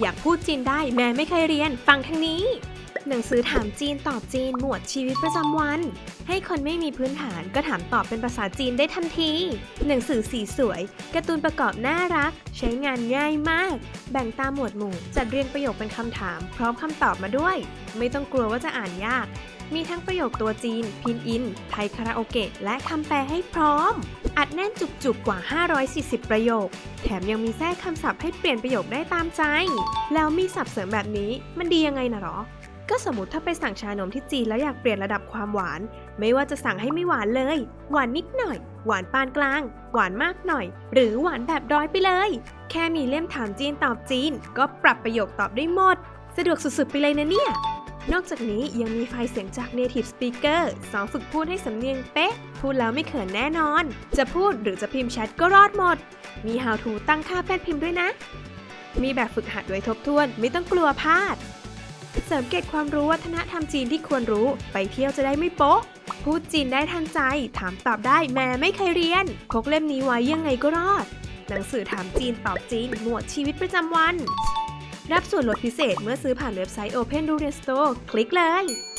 อยากพูดจีนได้แม้ไม่เคยเรียน ฟังทางนี้ หนังสือถามจีนตอบจีนหมวดชีวิตประจำวัน ให้คนไม่มีพื้นฐานก็ถามตอบเป็นภาษาจีนได้ทันที หนังสือสีสวยการ์ตูนประกอบน่ารัก ใช้งานง่ายมาก แบ่งตามหมวดหมู่ จัดเรียงประโยคเป็นคำถาม พร้อมคำตอบมาด้วย ไม่ต้องกลัวว่าจะอ่านยาก มีทั้งประโยคตัวจีน พินอิน ไทยคาราโอเกะและคำแปลให้พร้อม อัดแน่นจุกๆกว่า 540 ประโยค แถมยังมีแทรกคำศัพท์ให้เปลี่ยนประโยคได้ตามใจ แล้วมีศัพท์เสริมแบบนี้มันดียังไงนะหรอ ก็สมมติถ้าไปสั่งชานมที่จีนแล้วอยากเปลี่ยนระดับความหวาน ไม่ว่าจะสั่งให้ไม่หวานเลย หวานนิดหน่อย หวานปานกลาง หวานมากหน่อย หรือหวานแบบร้อยไปเลย แค่มีเล่มถามจีนตอบจีน ก็ปรับประโยคตอบได้หมด สะดวกสุดๆไปเลยนะเนี่ย นอกจากนี้ยังมีไฟล์เสียงจาก Native Speaker สอนฝึกพูดให้สำเนียงเป๊ะ พูดแล้วไม่เขินแน่นอน จะพูดหรือจะพิมพ์แชทก็รอดหมด มี How to ตั้งค่าแป้นพิมพ์ด้วยนะ มีแบบฝึกหัดไว้ทบทวนไม่ต้องกลัวพลาด เสริมเกร็ดความรู้วัฒนธรรมจีนที่ควรรู้ ไปเที่ยวจะได้ไม่โป๊ะ พูดจีนได้ทันใจ ถามตอบได้แม้ไม่เคยเรียนพกเล่มนี้ไว้ยังไงก็รอด หนังสือถามจีนตอบจีนหมวดชีวิตประจำวัน รับส่วนลดพิเศษเมื่อซื้อผ่านเว็บไซต์ Open Durian Store คลิกเลย